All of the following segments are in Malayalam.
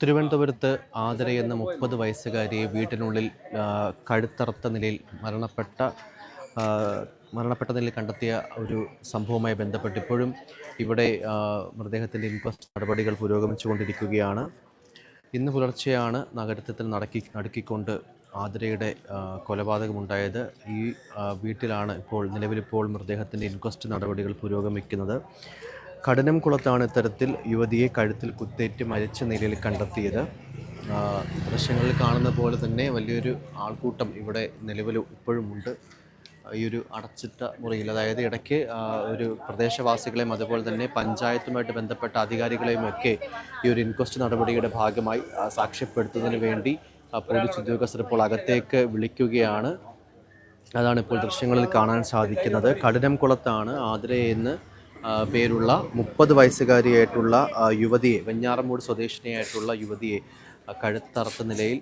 തിരുവനന്തപുരത്ത് ആതിര എന്ന മുപ്പത് വയസ്സുകാരിയെ വീട്ടിനുള്ളിൽ കഴുത്തറുത്ത നിലയിൽ മരണപ്പെട്ട മരണപ്പെട്ട നിലയിൽ കണ്ടെത്തിയ ഒരു സംഭവവുമായി ബന്ധപ്പെട്ട് ഇപ്പോഴും ഇവിടെ മൃതദേഹത്തിന്റെ ഇൻക്വസ്റ്റ് നടപടികൾ പുരോഗമിച്ചുകൊണ്ടിരിക്കുകയാണ്. ഇന്ന് പുലർച്ചെയാണ് നഗരത്തിൽ നടക്കി നടുക്കിക്കൊണ്ട് ആതിരയുടെ കൊലപാതകമുണ്ടായത്. ഈ വീട്ടിലാണ് ഇപ്പോൾ നിലവിലിപ്പോൾ മൃതദേഹത്തിന്റെ ഇൻക്വസ്റ്റ് നടപടികൾ പുരോഗമിക്കുന്നത്. കടനം കുളത്താണ് ഇത്തരത്തിൽ യുവതിയെ കഴുത്തിൽ കുത്തേറ്റ് മരിച്ച നിലയിൽ കണ്ടെത്തിയത്. ദൃശ്യങ്ങളിൽ കാണുന്ന പോലെ തന്നെ വലിയൊരു ആൾക്കൂട്ടം ഇവിടെ നിലവിൽ ഇപ്പോഴുമുണ്ട് ഈ ഒരു അടച്ചിട്ട മുറിയിൽ അതായത് ഇടയ്ക്ക് ഒരു പ്രദേശവാസികളെയും അതുപോലെ തന്നെ പഞ്ചായത്തുമായിട്ട് ബന്ധപ്പെട്ട അധികാരികളെയും ഒക്കെ ഈ ഒരു ഇൻക്വസ്റ്റ് നടപടിയുടെ ഭാഗമായി സാക്ഷ്യപ്പെടുത്തുന്നതിന് വേണ്ടി പോലീസ് ഉദ്യോഗസ്ഥർ ഇപ്പോൾ അകത്തേക്ക് വിളിക്കുകയാണ്. അതാണ് ഇപ്പോൾ ദൃശ്യങ്ങളിൽ കാണാൻ സാധിക്കുന്നത്. കഠിനംകുളത്താണ് ആതിരയെന്ന് ആ, പേരുള്ള മുപ്പത് വയസ്സുകാരിയായിട്ടുള്ള യുവതിയെ വെഞ്ഞാറമൂട് സ്വദേശിനിയായിട്ടുള്ള യുവതിയെ കഴുത്തറുത്ത നിലയിൽ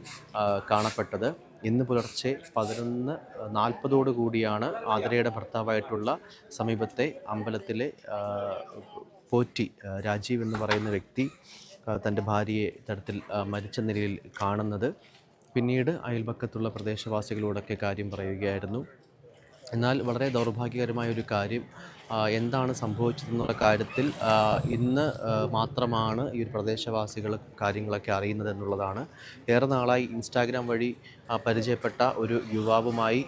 കാണപ്പെട്ടത്. ഇന്ന് പുലർച്ചെ പതിനൊന്ന് നാൽപ്പതോടു കൂടിയാണ് ആതിരയുടെ ഭർത്താവായിട്ടുള്ള സമീപത്തെ അമ്പലത്തിലെ പോറ്റി രാജീവ് എന്ന് പറയുന്ന വ്യക്തി തന്റെ ഭാര്യയെ തരത്തിൽ മരിച്ച നിലയിൽ കാണുന്നത്. പിന്നീട് അയൽപക്കത്തുള്ള പ്രദേശവാസികളോടൊക്കെ കാര്യം പറയുകയായിരുന്നു. എന്നാൽ വളരെ ദൗർഭാഗ്യകരമായ ഒരു കാര്യം എന്താണ് സംഭവിച്ചതെന്നുള്ള കാര്യത്തിൽ ഇന്ന് മാത്രമാണ് ഈ ഒരു പ്രദേശവാസികൾ കാര്യങ്ങളൊക്കെ അറിയുന്നത് എന്നുള്ളതാണ്. ഏറെ നാളായി ഇൻസ്റ്റാഗ്രാം വഴി പരിചയപ്പെട്ട ഒരു യുവാവുമായി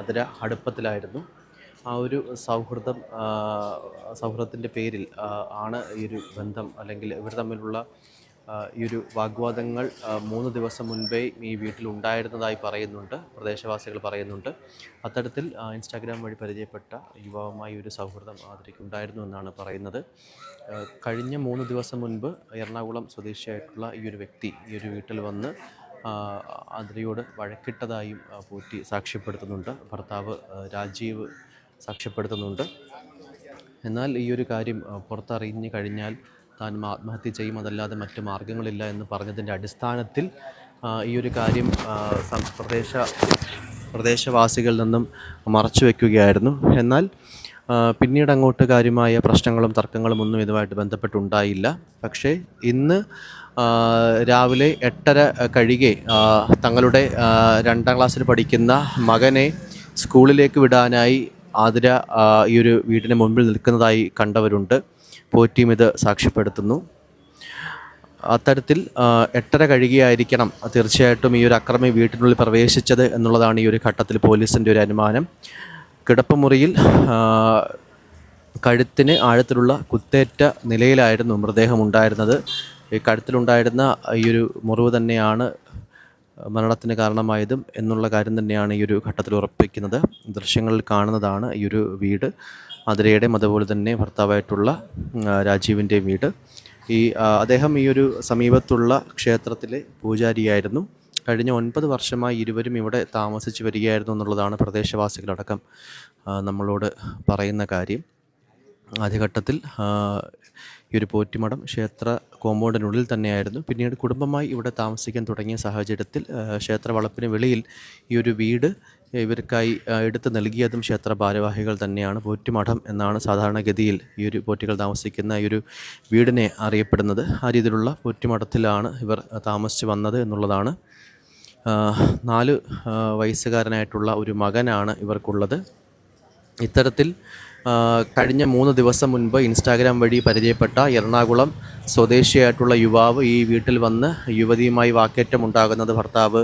അതിര അടുപ്പത്തിലായിരുന്നു. ആ ഒരു സൗഹൃദം സൗഹൃദത്തിന്റെ പേരിൽ ആണ് ഈ ഒരു ബന്ധം അല്ലെങ്കിൽ ഇവർ തമ്മിലുള്ള ഈ ഒരു വാഗ്വാദങ്ങൾ മൂന്ന് ദിവസം മുൻപേ ഈ വീട്ടിൽ ഉണ്ടായിരുന്നതായി പറയുന്നുണ്ട് പ്രദേശവാസികൾ പറയുന്നുണ്ട്. അത്തരത്തിൽ ഇൻസ്റ്റാഗ്രാം വഴി പരിചയപ്പെട്ട യുവാവുമായി ഒരു സൗഹൃദം ആതിരയ്ക്ക് ഉണ്ടായിരുന്നു എന്നാണ് പറയുന്നത്. കഴിഞ്ഞ മൂന്ന് ദിവസം മുൻപ് എറണാകുളം സ്വദേശിയായിട്ടുള്ള ഈ ഒരു വ്യക്തി ഈ ഒരു വീട്ടിൽ വന്ന് ആതിരയോട് വഴക്കിട്ടതായും പൂറ്റി സാക്ഷ്യപ്പെടുത്തുന്നുണ്ട്. ഭർത്താവ് രാജീവ് സാക്ഷ്യപ്പെടുത്തുന്നുണ്ട്. എന്നാൽ ഈ ഒരു കാര്യം പുറത്തറിഞ്ഞു കഴിഞ്ഞാൽ താൻ ആത്മഹത്യ ചെയ്യും അതല്ലാതെ മറ്റു മാർഗങ്ങളില്ല എന്ന് പറഞ്ഞതിന്റെ അടിസ്ഥാനത്തിൽ ഈ ഒരു കാര്യം പ്രദേശ പ്രദേശവാസികളിൽ നിന്നും മറച്ചു വയ്ക്കുകയായിരുന്നു എന്നാൽ പിന്നീട് അങ്ങോട്ട് കാര്യമായ പ്രശ്നങ്ങളും തർക്കങ്ങളും ഒന്നും ഇതുമായിട്ട് ബന്ധപ്പെട്ടുണ്ടായില്ല. പക്ഷേ ഇന്ന് രാവിലെ എട്ടര കഴികെ തങ്ങളുടെ രണ്ടാം ക്ലാസ്സിൽ പഠിക്കുന്ന മകനെ സ്കൂളിലേക്ക് വിടാനായി ആതിര ഈ ഒരു വീടിന് മുൻപിൽ നിൽക്കുന്നതായി കണ്ടവരുണ്ട്. പോറ്റിയും ഇത് സാക്ഷ്യപ്പെടുത്തുന്നു. അത്തരത്തിൽ എട്ടര കഴുകിയായിരിക്കണം തീർച്ചയായിട്ടും ഈ ഒരു അക്രമി വീട്ടിനുള്ളിൽ പ്രവേശിച്ചത് എന്നുള്ളതാണ് ഈ ഒരു ഘട്ടത്തിൽ പോലീസിന്റെ ഒരു അനുമാനം. കിടപ്പുമുറിയിൽ കഴുത്തിന് ആഴത്തിലുള്ള കുത്തേറ്റ നിലയിലായിരുന്നു മൃതദേഹം ഉണ്ടായിരുന്നത് ഈ കഴുത്തിലുണ്ടായിരുന്ന ഈ ഒരു മുറിവ് തന്നെയാണ് മരണത്തിന് കാരണമായതും എന്നുള്ള കാര്യം തന്നെയാണ് ഈ ഒരു ഘട്ടത്തിൽ ഉറപ്പിക്കുന്നത്. ദൃശ്യങ്ങളിൽ കാണുന്നതാണ് ഈ ഒരു വീട്. അതിരയുടെയും അതുപോലെ തന്നെ ഭർത്താവായിട്ടുള്ള രാജീവിന്റെയും വീട്. ഈ അദ്ദേഹം ഈ ഒരു സമീപത്തുള്ള ക്ഷേത്രത്തിലെ പൂജാരിയായിരുന്നു. കഴിഞ്ഞ ഒൻപത് വർഷമായി ഇരുവരും ഇവിടെ താമസിച്ച് വരികയായിരുന്നു എന്നുള്ളതാണ് പ്രദേശവാസികളടക്കം നമ്മളോട് പറയുന്ന കാര്യം. ആദ്യഘട്ടത്തിൽ ഈ ഒരു പോറ്റിമഠം ക്ഷേത്ര കോമ്പൗണ്ടിനുള്ളിൽ തന്നെയായിരുന്നു. പിന്നീട് കുടുംബമായി ഇവിടെ താമസിക്കാൻ തുടങ്ങിയ സാഹചര്യത്തിൽ ക്ഷേത്ര വളപ്പിന് വെളിയിൽ ഈ ഒരു വീട് ഇവർക്കായി എടുത്തു നൽകിയതും ക്ഷേത്ര ഭാരവാഹികൾ തന്നെയാണ് പോറ്റുമഠം എന്നാണ് സാധാരണഗതിയിൽ ഈ ഒരു പോറ്റുകൾ താമസിക്കുന്ന ഈ ഒരു വീടിനെ അറിയപ്പെടുന്നത്. ആ രീതിയിലുള്ള പോറ്റുമഠത്തിലാണ് ഇവർ താമസിച്ച് വന്നത് എന്നുള്ളതാണ്. നാല് വയസ്സുകാരനായിട്ടുള്ള ഒരു മകനാണ് ഇവർക്കുള്ളത്. ഇത്തരത്തിൽ കഴിഞ്ഞ മൂന്ന് ദിവസം മുൻപ് ഇൻസ്റ്റാഗ്രാം വഴി പരിചയപ്പെട്ട എറണാകുളം സ്വദേശിയായിട്ടുള്ള യുവാവ് ഈ വീട്ടിൽ വന്ന് യുവതിയുമായി വാക്കേറ്റം ഉണ്ടാകുന്നത് ഭർത്താവ്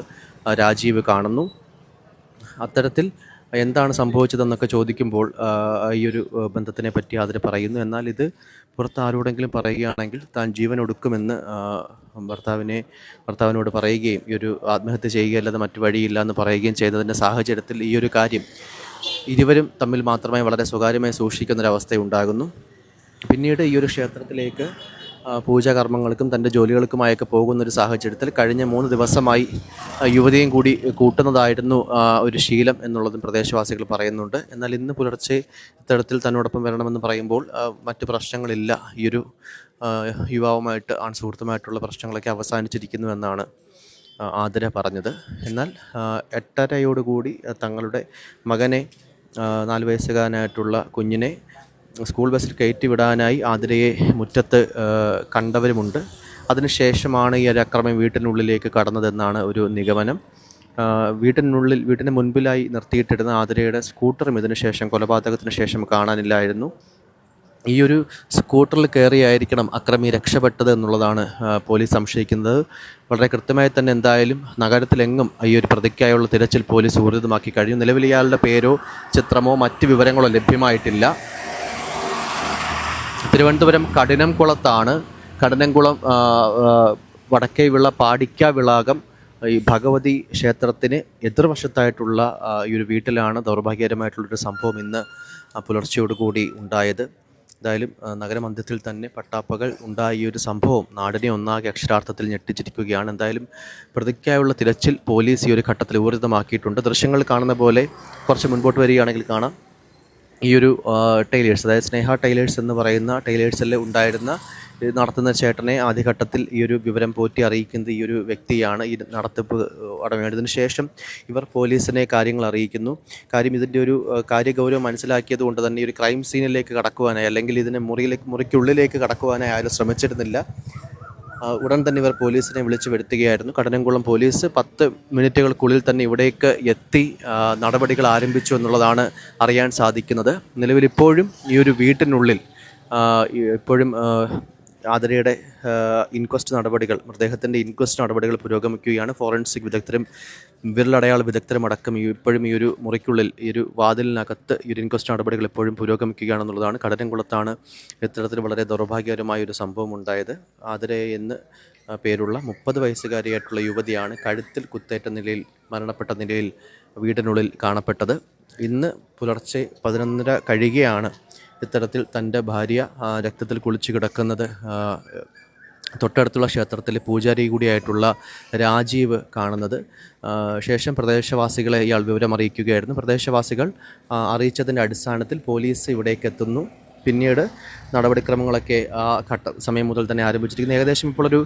രാജീവ് കാണുന്നു. അത്തരത്തിൽ എന്താണ് സംഭവിച്ചതെന്നൊക്കെ ചോദിക്കുമ്പോൾ ഈ ഒരു ബന്ധത്തിനെ പറ്റി അതിന് പറയുന്നു. എന്നാൽ ഇത് പുറത്ത് ആരോടെങ്കിലും പറയുകയാണെങ്കിൽ താൻ ജീവൻ ഒടുക്കുമെന്ന് ഭർത്താവിനെ ഭർത്താവിനോട് പറയുകയും ഈ ഒരു ആത്മഹത്യ ചെയ്യുകയല്ലാതെ മറ്റു വഴിയില്ല എന്ന് പറയുകയും ചെയ്തതിന്റെ സാഹചര്യത്തിൽ ഈ ഒരു കാര്യം ഇരുവരും തമ്മിൽ മാത്രമായി വളരെ സ്വകാര്യമായി സൂക്ഷിക്കുന്നൊരവസ്ഥ ഉണ്ടാകുന്നു പിന്നീട് ഈ ഒരു ക്ഷേത്രത്തിലേക്ക് പൂജാകർമ്മങ്ങൾക്കും തന്റെ ജോലികൾക്കുമായൊക്കെ പോകുന്ന ഒരു സാഹചര്യത്തിൽ കഴിഞ്ഞ മൂന്ന് ദിവസമായി യുവതിയും കൂടി കൂട്ടുന്നതായിരുന്നു ഒരു ശീലം എന്നുള്ളതും പ്രദേശവാസികൾ പറയുന്നുണ്ട്. എന്നാൽ ഇന്ന് പുലർച്ചെ ഇത്തരത്തിൽ തന്നോടൊപ്പം വരണമെന്ന് പറയുമ്പോൾ മറ്റു പ്രശ്നങ്ങളില്ല. ഈ ഒരു യുവാവുമായിട്ട് ആൺ സുഹൃത്തുമായിട്ടുള്ള പ്രശ്നങ്ങളൊക്കെ അവസാനിച്ചിരിക്കുന്നു എന്നാണ് ആതിര പറഞ്ഞത്. എന്നാൽ എട്ടരയോടുകൂടി തങ്ങളുടെ മകനെ നാല് വയസ്സുകാരനായിട്ടുള്ള കുഞ്ഞിനെ സ്കൂൾ ബസ്സിൽ കയറ്റി വിടാനായി ആതിരയെ മുറ്റത്ത് കണ്ടവരുമുണ്ട്. അതിനുശേഷമാണ് ഈ ഒരു അക്രമം വീട്ടിനുള്ളിലേക്ക് കടന്നതെന്നാണ് ഒരു നിഗമനം. വീട്ടിനുള്ളിൽ വീട്ടിന് മുൻപിലായി നിർത്തിയിട്ടിരുന്ന ആതിരയുടെ സ്കൂട്ടറും ഇതിനുശേഷം കൊലപാതകത്തിന് ശേഷം കാണാനില്ലായിരുന്നു. ഈ ഒരു സ്കൂട്ടറിൽ കയറിയായിരിക്കണം അക്രമി രക്ഷപ്പെട്ടത് എന്നുള്ളതാണ് പോലീസ് സംശയിക്കുന്നത്. വളരെ കൃത്യമായി തന്നെ എന്തായാലും നഗരത്തിലെങ്ങും ഈ ഒരു പ്രതിക്കായുള്ള തിരച്ചിൽ പോലീസ് ഊർജിതമാക്കി കഴിഞ്ഞു. നിലവിൽ ഇയാളുടെ പേരോ ചിത്രമോ മറ്റ് വിവരങ്ങളോ ലഭ്യമായിട്ടില്ല. തിരുവനന്തപുരം കഠിനംകുളത്താണ് കഠിനംകുളം വടക്കേ വിള പാടിക്ക വിളാകം ഈ ഭഗവതി ക്ഷേത്രത്തിന് എതിർവശത്തായിട്ടുള്ള ഈ ഒരു വീട്ടിലാണ് ദൗർഭാഗ്യകരമായിട്ടുള്ളൊരു സംഭവം ഇന്ന് പുലർച്ചയോടുകൂടി ഉണ്ടായത്. എന്തായാലും ആ, നഗരമധ്യത്തിൽ തന്നെ പട്ടാപ്പകൾ ഉണ്ടായ ഒരു സംഭവം നാടിനെ ഒന്നാകെ അക്ഷരാർത്ഥത്തിൽ ഞെട്ടിച്ചിരിക്കുകയാണ്. എന്തായാലും പ്രതിക്കായുള്ള തിരച്ചിൽ പോലീസ് ഈ ഒരു ഘട്ടത്തിൽ ഊർജിതമാക്കിയിട്ടുണ്ട്. ദൃശ്യങ്ങൾ കാണുന്ന പോലെ കുറച്ച് മുൻപോട്ട് വരികയാണെങ്കിൽ കാണാം. ഈ ഒരു ടൈലേഴ്സ് അതായത് സ്നേഹ ടൈലേഴ്സ് എന്ന് പറയുന്ന ടൈലേഴ്സിൽ ഉണ്ടായിരുന്ന നടത്തുന്ന ചേട്ടനെ ആദ്യഘട്ടത്തിൽ ഈ ഒരു വിവരം പോറ്റി അറിയിക്കുന്നത് ഈ ഒരു വ്യക്തിയാണ് ഈ നടത്തിപ്പ് അടങ്ങേണ്ടതിന് ശേഷം ഇവർ പോലീസിനെ കാര്യങ്ങൾ അറിയിക്കുന്നു. കാര്യം ഇതിന്റെ ഒരു കാര്യഗൗരവം മനസ്സിലാക്കിയത് കൊണ്ട് തന്നെ ഈ ഒരു ക്രൈം സീനിലേക്ക് കടക്കുവാനായി അല്ലെങ്കിൽ ഇതിനെ മുറിയിലേക്ക് മുറിക്കുള്ളിലേക്ക് കടക്കുവാനായി ആരും ശ്രമിച്ചിരുന്നില്ല. ഉടൻ തന്നെ ഇവർ പോലീസിനെ വിളിച്ചു വരുത്തുകയായിരുന്നു. കടനംകുളം പോലീസ് പത്ത് മിനിറ്റുകൾക്കുള്ളിൽ തന്നെ ഇവിടേക്ക് എത്തി നടപടികൾ ആരംഭിച്ചു എന്നുള്ളതാണ് അറിയാൻ സാധിക്കുന്നത്. നിലവിൽ ഇപ്പോഴും ഈ ഒരു വീട്ടിനുള്ളിൽ ഇപ്പോഴും ആതിരയുടെ ഇൻക്വസ്റ്റ് നടപടികൾ മൃതദേഹത്തിന്റെ ഇൻക്വസ്റ്റ് നടപടികൾ പുരോഗമിക്കുകയാണ്. ഫോറൻസിക് വിദഗ്ധരും വിരലടയാള വിദഗ്ധരും അടക്കം ഈ ഇപ്പോഴും ഈ ഒരു മുറിക്കുള്ളിൽ ഈ ഒരു വാതിലിനകത്ത് ഈ ഒരു ഇൻക്വസ്റ്റ് നടപടികൾ എപ്പോഴും പുരോഗമിക്കുകയാണെന്നുള്ളതാണ്. കടരംകുളത്താണ് ഇത്തരത്തിൽ വളരെ ദൗർഭാഗ്യകരമായ ഒരു സംഭവം ഉണ്ടായത്. ആതിരയെ എന്ന് പേരുള്ള മുപ്പത് വയസ്സുകാരിയായിട്ടുള്ള യുവതിയാണ് കഴുത്തിൽ കുത്തേറ്റ നിലയിൽ മരണപ്പെട്ട നിലയിൽ വീടിനുള്ളിൽ കാണപ്പെട്ടത്. ഇന്ന് പുലർച്ചെ പതിനൊന്നര കഴിയുകയാണ് ഇത്തരത്തിൽ തന്റെ ഭാര്യ രക്തത്തിൽ കുളിച്ചു കിടക്കുന്നത് തൊട്ടടുത്തുള്ള ക്ഷേത്രത്തിലെ പൂജാരി കൂടിയായിട്ടുള്ള രാജീവ് കാണുന്നത്. ശേഷം പ്രദേശവാസികളെ ഇയാൾ വിവരം അറിയിക്കുകയായിരുന്നു. പ്രദേശവാസികൾ അറിയിച്ചതിന്റെ അടിസ്ഥാനത്തിൽ പോലീസ് ഇവിടേക്ക് എത്തുന്നു. പിന്നീട് നടപടിക്രമങ്ങളൊക്കെ ആ ഘട്ട സമയം മുതൽ തന്നെ ആരംഭിച്ചിരിക്കുന്നു. ഏകദേശം ഇപ്പോൾ ഒരു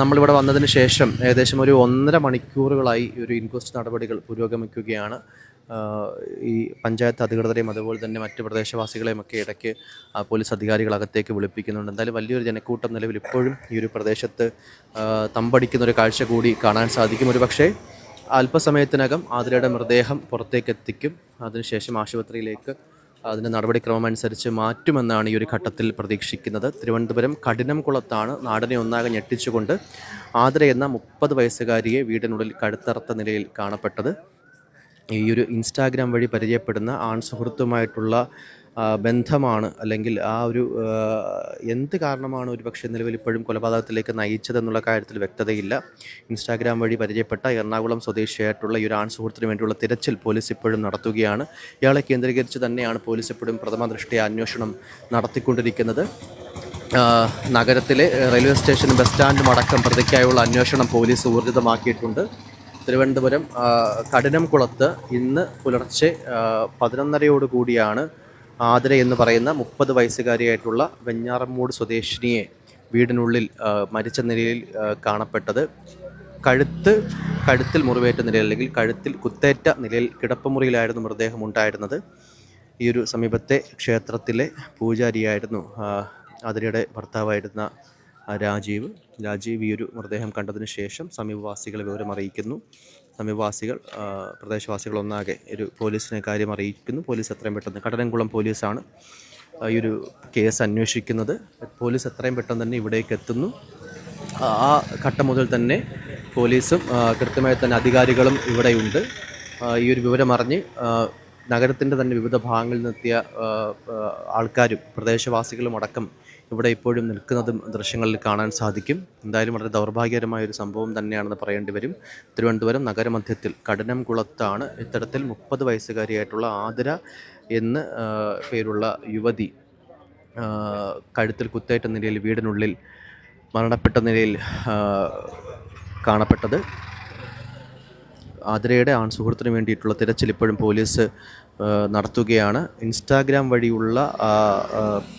നമ്മളിവിടെ വന്നതിന് ശേഷം ഏകദേശം ഒരു ഒന്നര മണിക്കൂറുകളായി ഒരു ഇൻക്വസ്റ്റ് നടപടികൾ പുരോഗമിക്കുകയാണ്. ഈ പഞ്ചായത്ത് അധികൃതരെയും അതുപോലെ തന്നെ മറ്റ് പ്രദേശവാസികളെയും ഒക്കെ ഇടയ്ക്ക് പോലീസ് അധികാരികൾ അകത്തേക്ക് വിളിപ്പിക്കുന്നുണ്ട്. എന്തായാലും വലിയൊരു ജനക്കൂട്ടം നിലവിൽ ഇപ്പോഴും ഈ ഒരു പ്രദേശത്ത് തമ്പടിക്കുന്ന ഒരു കാഴ്ച കൂടി കാണാൻ സാധിക്കും. ഒരു പക്ഷേ അല്പസമയത്തിനകം ആതിരയുടെ മൃതദേഹം പുറത്തേക്ക് എത്തിക്കും. അതിനുശേഷം ആശുപത്രിയിലേക്ക് അതിന്റെ നടപടിക്രമം അനുസരിച്ച് മാറ്റുമെന്നാണ് ഈ ഒരു ഘട്ടത്തിൽ പ്രതീക്ഷിക്കുന്നത്. തിരുവനന്തപുരം കഠിനംകുളത്താണ് നാടിനെ ഒന്നാകെ ഞെട്ടിച്ചുകൊണ്ട് ആതിര എന്ന മുപ്പത് വയസ്സുകാരിയെ വീടിനുള്ളിൽ കടുത്തറുത്ത നിലയിൽ കാണപ്പെട്ടത്. ഈ ഒരു ഇൻസ്റ്റാഗ്രാം വഴി പരിചയപ്പെടുന്ന ആൺ സുഹൃത്തുമായിട്ടുള്ള ബന്ധമാണ് അല്ലെങ്കിൽ ആ ഒരു എന്ത് കാരണമാണ് ഒരു പക്ഷേ നിലവിൽ ഇപ്പോഴും കൊലപാതകത്തിലേക്ക് നയിച്ചതെന്നുള്ള കാര്യത്തിൽ വ്യക്തതയില്ല. ഇൻസ്റ്റാഗ്രാം വഴി പരിചയപ്പെട്ട എറണാകുളം സ്വദേശിയായിട്ടുള്ള ഈ ഒരു ആൺ സുഹൃത്തിന് വേണ്ടിയുള്ള തിരച്ചിൽ പോലീസ് ഇപ്പോഴും നടത്തുകയാണ്. ഇയാളെ കേന്ദ്രീകരിച്ച് തന്നെയാണ് പോലീസ് ഇപ്പോഴും പ്രഥമ ദൃഷ്ടിയ അന്വേഷണം നടത്തിക്കൊണ്ടിരിക്കുന്നത്. നഗരത്തിലെ റെയിൽവേ സ്റ്റേഷനും ബസ് സ്റ്റാൻഡും അടക്കം പ്രതിക്കായുള്ള അന്വേഷണം പോലീസ് ഊർജിതമാക്കിയിട്ടുണ്ട്. തിരുവനന്തപുരം കഠിനംകുളത്ത് ഇന്ന് പുലർച്ചെ പതിനൊന്നരയോട് കൂടിയാണ് ആതിര എന്ന് പറയുന്ന മുപ്പത് വയസ്സുകാരിയായിട്ടുള്ള വെഞ്ഞാറമ്മൂട് സ്വദേശിനിയെ വീടിനുള്ളിൽ മരിച്ച നിലയിൽ കാണപ്പെട്ടത്. കഴുത്ത് കഴുത്തിൽ മുറിവേറ്റ നിലയിൽ അല്ലെങ്കിൽ കഴുത്തിൽ കുത്തേറ്റ നിലയിൽ കിടപ്പുമുറിയിലായിരുന്നു മൃതദേഹം ഉണ്ടായിരുന്നത്. ഈ ഒരു സമീപത്തെ ക്ഷേത്രത്തിലെ പൂജാരിയായിരുന്നു ആതിരയുടെ ഭർത്താവായിരുന്ന രാജീവ് രാജീവ് ഈ ഒരു മൃതദേഹം കണ്ടതിന് ശേഷം സമീപവാസികളെ വിവരം അറിയിക്കുന്നു. സമീപവാസികൾ പ്രദേശവാസികൾ ഒന്നാകെ ഒരു പോലീസിനെ കാര്യം അറിയിക്കുന്നു. പോലീസ് എത്രയും പെട്ടെന്ന് കടലംകുളം പോലീസാണ് ഈ ഒരു കേസ് അന്വേഷിക്കുന്നത്. പോലീസ് എത്രയും പെട്ടെന്ന് തന്നെ ഇവിടേക്ക് എത്തുന്നു. ആ ഘട്ടം മുതൽ തന്നെ പോലീസും കൃത്യമായി തന്നെ അധികാരികളും ഇവിടെയുണ്ട്. ഈ ഒരു വിവരം അറിഞ്ഞ് നഗരത്തിന്റെ തന്നെ വിവിധ ഭാഗങ്ങളിൽ നിന്നെത്തിയ ആൾക്കാരും പ്രദേശവാസികളും അടക്കം ഇവിടെ ഇപ്പോഴും നിൽക്കുന്നതും ദൃശ്യങ്ങളിൽ കാണാൻ സാധിക്കും. എന്തായാലും വളരെ ദൗർഭാഗ്യകരമായ ഒരു സംഭവം തന്നെയാണെന്ന് പറയേണ്ടി വരും. തിരുവനന്തപുരം നഗരമധ്യത്തിൽ കഠിനംകുളത്താണ് ഇത്തരത്തിൽ മുപ്പത് വയസ്സുകാരിയായിട്ടുള്ള ആതിര എന്ന് പേരുള്ള യുവതി കഴുത്തിൽ കുത്തേറ്റ നിലയിൽ വീടിനുള്ളിൽ മരണപ്പെട്ട നിലയിൽ കാണപ്പെട്ടത്. ആതിരയുടെ ആൺ സുഹൃത്തിന് വേണ്ടിയിട്ടുള്ള തിരച്ചിൽ ഇപ്പോഴും പോലീസ് നടത്തുകയാണ്. ഇൻസ്റ്റാഗ്രാം വഴിയുള്ള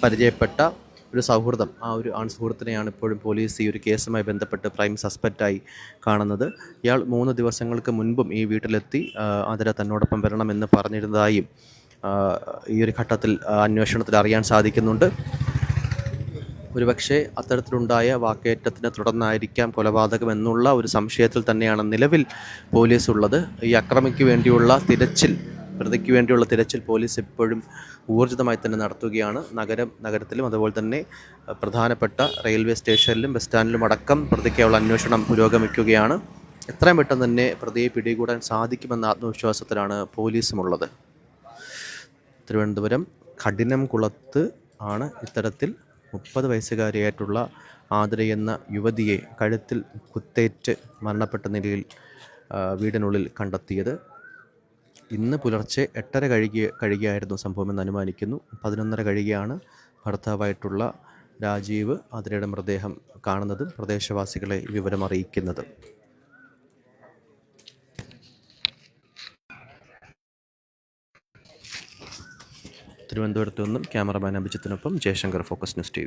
പരിചയപ്പെട്ട ഒരു സൗഹൃദം. ആ ഒരു ആൺ സുഹൃത്തിനെയാണ് ഇപ്പോഴും പോലീസ് ഈ ഒരു കേസുമായി ബന്ധപ്പെട്ട് പ്രൈം സസ്പെക്റ്റായി കാണുന്നത്. ഇയാൾ മൂന്ന് ദിവസങ്ങൾക്ക് മുൻപും ഈ വീട്ടിലെത്തി ആ, ആതിര തന്നോടൊപ്പം വരണമെന്ന് പറഞ്ഞിരുന്നതായും ഈ ഒരു ഘട്ടത്തിൽ അന്വേഷണത്തിൽ അറിയാൻ സാധിക്കുന്നുണ്ട്. ഒരുപക്ഷെ അത്തരത്തിലുണ്ടായ വാക്കേറ്റത്തിനെ തുടർന്നായിരിക്കാം കൊലപാതകം എന്നുള്ള ഒരു സംശയത്തിൽ തന്നെയാണ് നിലവിൽ പോലീസ് ഉള്ളത് ഈ അക്രമിക്ക് വേണ്ടിയുള്ള തിരച്ചിൽ പ്രതിക്ക് വേണ്ടിയുള്ള തിരച്ചിൽ പോലീസ് ഇപ്പോഴും ഊർജിതമായി തന്നെ നടത്തുകയാണ്. നഗരം നഗരത്തിലും അതുപോലെ തന്നെ പ്രധാനപ്പെട്ട റെയിൽവേ സ്റ്റേഷനിലും ബസ് സ്റ്റാൻഡിലും അടക്കം പ്രതിക്കുള്ള അന്വേഷണം പുരോഗമിക്കുകയാണ്. എത്രയും പെട്ടെന്ന് തന്നെ പ്രതിയെ പിടികൂടാൻ സാധിക്കുമെന്ന ആത്മവിശ്വാസത്തിലാണ് പോലീസുമുള്ളത്. തിരുവനന്തപുരം കഠിനം കുളത്ത് ആണ് ഇത്തരത്തിൽ മുപ്പത് വയസ്സുകാരിയായിട്ടുള്ള ആതിര എന്ന യുവതിയെ കഴുത്തിൽ കുത്തേറ്റ് മരണപ്പെട്ട നിലയിൽ വീടിനുള്ളിൽ കണ്ടെത്തിയത്. ഇന്ന് പുലർച്ചെ എട്ടര കഴുകിയ സംഭവം സംഭവമെന്ന് അനുമാനിക്കുന്നു. പതിനൊന്നര കഴുകിയാണ് ഭർത്താവായിട്ടുള്ള രാജീവ് അതിരയുടെ മൃതദേഹം കാണുന്നതും പ്രദേശവാസികളെ വിവരം അറിയിക്കുന്നതും. തിരുവനന്തപുരത്ത് നിന്നും ക്യാമറമാൻ അഭിജിത്തിനൊപ്പം ജയശങ്കർ ഫോക്കസ് ന്യൂസ് ടി